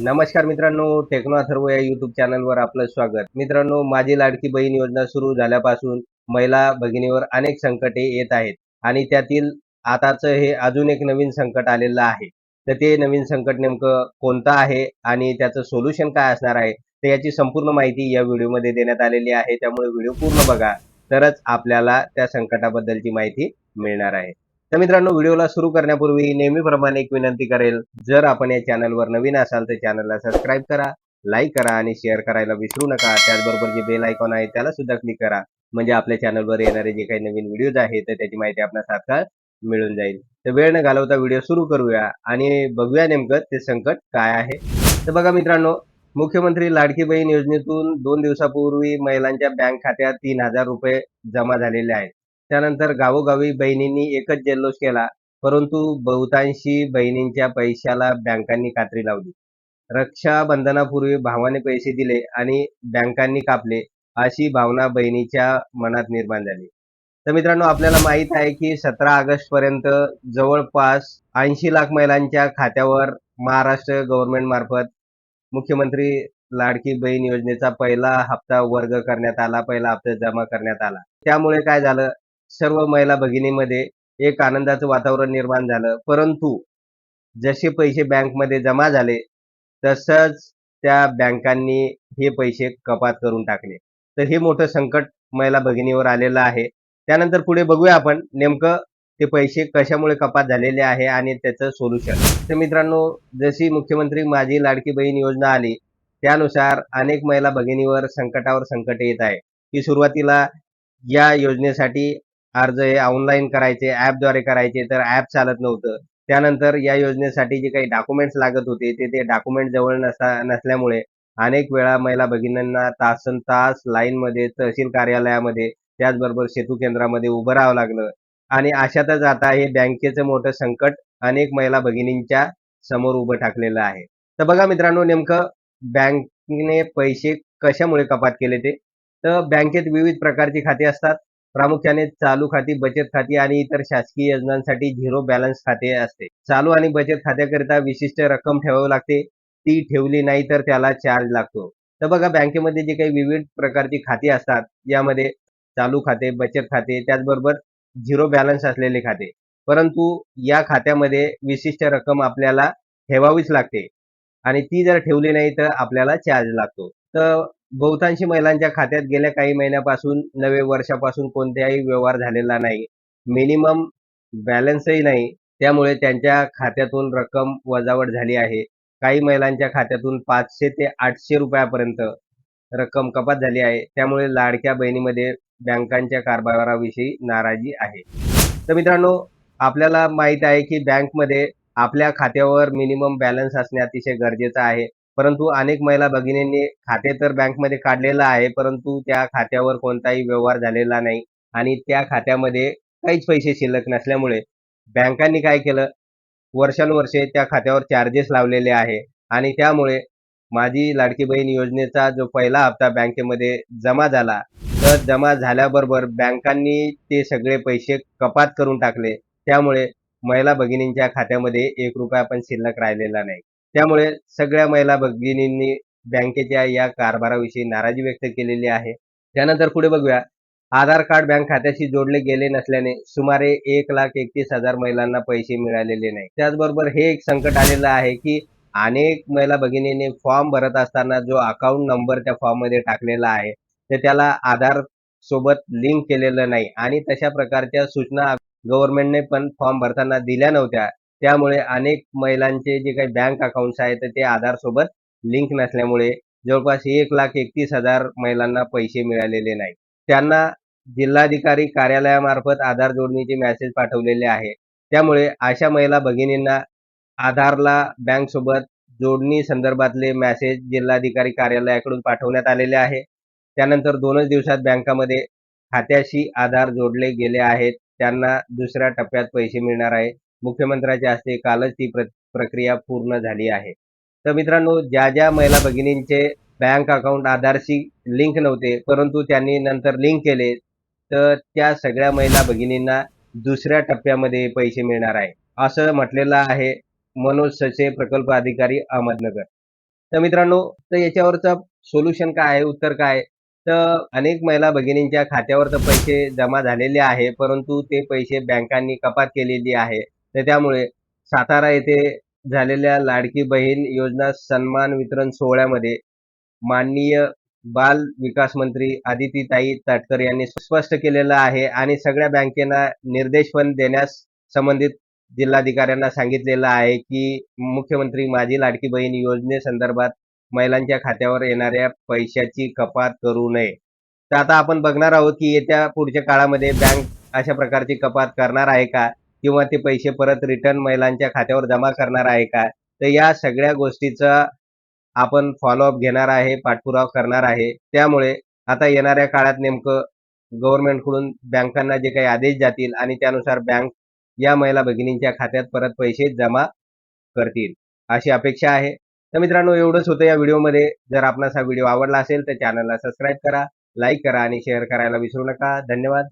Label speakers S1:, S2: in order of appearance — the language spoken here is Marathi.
S1: नमस्कार मित्रांनो टेक्नो अथर्व या युट्यूब चॅनलवर आपलं स्वागत. मित्रांनो माझी लाडकी बहीण योजना सुरू झाल्यापासून महिला भगिनीवर अनेक संकटे येत आहेत आणि त्यातील आताचं हे अजून एक नवीन संकट आलेलं आहे. तर ते नवीन संकट नेमकं कोणतं आहे आणि त्याचं सोल्युशन काय असणार आहे तर याची संपूर्ण माहिती या व्हिडिओमध्ये देण्यात आलेली आहे. त्यामुळे व्हिडिओ पूर्ण बघा तरच आपल्याला त्या संकटाबद्दलची माहिती मिळणार आहे. तर मित्रांनो व्हिडिओला सुरू करण्यापूर्वी नेहमीप्रमाणे एक विनंती करेल जर आपण या चॅनलवर नवीन असाल तर चॅनलला सबस्क्राईब करा लाईक करा आणि शेअर करायला विसरू नका. त्याचबरोबर जे बेल आयकॉन आहे त्याला सुद्धा क्लिक करा. म्हणजे आपल्या चॅनलवर येणारे जे काही नवीन व्हिडिओज आहेत तर त्याची माहिती आपल्याला सारखा मिळून जाईल. तर वेळ न घालवता व्हिडिओ सुरू करूया आणि बघूया नेमकं ते संकट काय आहे. तर बघा मित्रांनो मुख्यमंत्री लाडकी बहीण योजनेतून दोन दिवसापूर्वी महिलांच्या बँक खात्यात तीन हजार रुपये जमा झालेले आहेत. त्यानंतर गावोगावी बहिणींनी एकच जल्लोष केला परंतु बहुतांशी बहिणींच्या पैशाला बँकांनी कात्री लावली. रक्षाबंधनापूर्वी भावाने पैसे दिले आणि बँकांनी कापले अशी भावना बहिणीच्या मनात निर्माण झाली. तर मित्रांनो आपल्याला माहीत आहे की सतरा ऑगस्ट पर्यंत जवळपास ऐंशी लाख महिलांच्या खात्यावर महाराष्ट्र गव्हर्नमेंट मार्फत मुख्यमंत्री लाडकी बहीण योजनेचा पहिला हप्ता वर्ग करण्यात आला पहिला हप्ता जमा करण्यात आला. त्यामुळे काय झालं? सर्व महिला भगिनीमध्ये एक आनंदाचं वातावरण निर्माण झालं. परंतु जसे पैसे बँकमध्ये जमा झाले तसंच त्या बँकांनी हे पैसे कपात करून टाकले. तर हे मोठं संकट महिला भगिनीवर आलेलं आहे. त्यानंतर पुढे बघूया आपण नेमकं ते पैसे कशामुळे कपात झालेले आहे आणि त्याचं सोल्युशन तर मित्रांनो जशी मुख्यमंत्री माझी लाडकी बहीण योजना आली त्यानुसार अनेक महिला भगिनीवर संकटावर संकट येत आहे. की सुरुवातीला या योजनेसाठी अर्ज हे ऑनलाईन करायचे ऍपद्वारे करायचे तर ऍप चालत नव्हतं. त्यानंतर या योजनेसाठी जे काही डॉक्युमेंट्स लागत होते ते ते डॉक्युमेंट जवळ नसा नसल्यामुळे अनेक वेळा महिला भगिनींना तासन तास लाईनमध्ये तहसील कार्यालयामध्ये त्याचबरोबर सेतू केंद्रामध्ये उभं राहावं लागलं. आणि अशातच आता हे बँकेचं मोठं संकट अनेक महिला भगिनींच्या समोर उभं टाकलेलं आहे. तर बघा मित्रांनो नेमकं बँकेने पैसे कशामुळे कपात केले ते? तर बँकेत विविध प्रकारची खाती असतात. प्रामुख्याने चालू खाती बचत खाती आणि इतर शासकीय योजनांसाठी झिरो बॅलन्स खाते असते. चालू आणि बचत खात्याकरिता विशिष्ट रक्कम ठेवावी लागते. ती ठेवली नाही तर त्याला चार्ज लागतो. तर बघा बँकेमध्ये जे काही विविध प्रकारची खाती असतात यामध्ये चालू खाते बचत खाते त्याचबरोबर झिरो बॅलन्स असलेले खाते. परंतु या खात्यामध्ये विशिष्ट रक्कम आपल्याला ठेवावीच लागते आणि ती जर ठेवली नाही तर आपल्याला चार्ज लागतो. तर बहुतांशी महिलांच्या खात्यात गेल्या काही महिन्यापासून नवे वर्षापासून कोणत्याही व्यवहार झालेला नाही. मिनिमम बॅलन्सही नाही. त्यामुळे त्यांच्या खात्यातून रक्कम वजावट झाली आहे. काही महिलांच्या खात्यातून पाचशे ते आठशे रुपयापर्यंत रक्कम कपात झाली आहे. त्यामुळे लाडक्या बहिणीमध्ये बँकांच्या कारभाराविषयी नाराजी आहे. तर मित्रांनो आपल्याला माहीत आहे की बँकमध्ये आपल्या खात्यावर मिनिमम बॅलन्स असणे अतिशय गरजेचं आहे. परंतु अनेक महिला भगिनींनी खाते तर बँकमध्ये काढलेलं आहे परंतु त्या खात्यावर कोणताही व्यवहार झालेला नाही आणि त्या खात्यामध्ये काहीच पैसे शिल्लक नसल्यामुळे बँकांनी काय केलं? वर्षानुवर्षे त्या खात्यावर चार्जेस लावलेले आहे आणि त्यामुळे माझी लाडकी बहीण योजनेचा जो पहिला हप्ता बँकेमध्ये जमा झाला तर जमा झाल्याबरोबर बँकांनी ते सगळे पैसे कपात करून टाकले. त्यामुळे महिला भगिनींच्या खात्यामध्ये एक रुपया पण शिल्लक राहिलेला नाही. त्यामुळे सगळ्या महिला भगिनींनी बँकेच्या या कारभाराविषयी नाराजी व्यक्त केलेली आहे. त्यानंतर पुढे बघूया. आधार कार्ड बँक खात्याशी जोडले गेले नसल्याने सुमारे एक लाख एकतीस हजार महिलांना पैसे मिळालेले नाही. त्याचबरोबर हे एक संकट आलेलं आहे की अनेक महिला भगिनीने फॉर्म भरत असताना जो अकाउंट नंबर त्या फॉर्ममध्ये टाकलेला आहे ते त्याला आधार सोबत लिंक केलेलं नाही. आणि तशा प्रकारच्या सूचना गव्हर्नमेंटने पण फॉर्म भरताना दिल्या नव्हत्या. त्यामुळे अनेक महिलांचे जे काही बँक अकाउंट्स आहेत ते आधार सोबत लिंक नसल्यामुळे जवळपास एक लाख एकतीस हजार महिलांना पैसे मिळालेले नाही त्यांना जिल्हाधिकारी कार्यालयामार्फत आधार जोडणीचे मेसेज पाठवलेले आहे. त्यामुळे अशा महिला भगिनींना आधारला बँक सोबत जोडणी संदर्भातले मेसेज जिल्हाधिकारी कार्यालयाकडून पाठवण्यात आलेले आहे. त्यानंतर दोनच दिवसात बँकामध्ये खात्याशी आधार जोडले गेले आहेत. त्यांना दुसऱ्या टप्प्यात पैसे मिळणार आहे. मुख्यमंत्र्यांच्या हस्ते कालच ती प्र प्रक्रिया पूर्ण झाली आहे. तर मित्रांनो ज्या ज्या महिला भगिनींचे बँक अकाउंट आधारशी लिंक नव्हते परंतु त्यांनी नंतर लिंक केले तर त्या सगळ्या महिला भगिनींना दुसऱ्या टप्प्यामध्ये पैसे मिळणार आहे. असं म्हटलेलं आहे मनोज सचे प्रकल्प अधिकारी अहमदनगर. तर मित्रांनो तर याच्यावरचं सोल्युशन काय आहे? उत्तर काय आहे? तर अनेक महिला भगिनींच्या खात्यावर तर पैसे जमा झालेले आहे परंतु ते पैसे बँकांनी कपात केलेली आहे. तर त्यामुळे सातारा येथे झालेल्या लाडकी बहीण योजना सन्मान वितरण सोहळ्यामध्ये माननीय बाल विकास मंत्री आदितीताई तटकर यांनी स्पष्ट केलेलं आहे आणि सगळ्या बँकेना निर्देश पण देण्यास संबंधित जिल्हाधिकाऱ्यांना सांगितलेलं आहे की मुख्यमंत्री माझी लाडकी बहीण योजनेसंदर्भात महिलांच्या खात्यावर येणाऱ्या पैशाची कपात करू नये. तर आता आपण बघणार आहोत की येत्या पुढच्या काळामध्ये बँक अशा प्रकारची कपात करणार आहे का? किंवा ते पैसे परत रिटर्न महिलांच्या खात्यावर जमा करणार आहे का? तर या सगळ्या गोष्टीचा आपण फॉलोअप घेणार आहे पाठपुरावा करणार आहे. त्यामुळे आता येणाऱ्या काळात नेमकं गव्हर्नमेंटकडून बँकांना जे काही आदेश जातील आणि त्यानुसार बँक या महिला भगिनींच्या खात्यात परत पैसे जमा करतील अशी अपेक्षा आहे. तर मित्रांनो एवढंच होतं या व्हिडिओमध्ये. जर आपणास हा व्हिडिओ आवडला असेल तर चॅनलला सबस्क्राईब करा लाईक करा आणि शेअर करायला विसरू नका. धन्यवाद.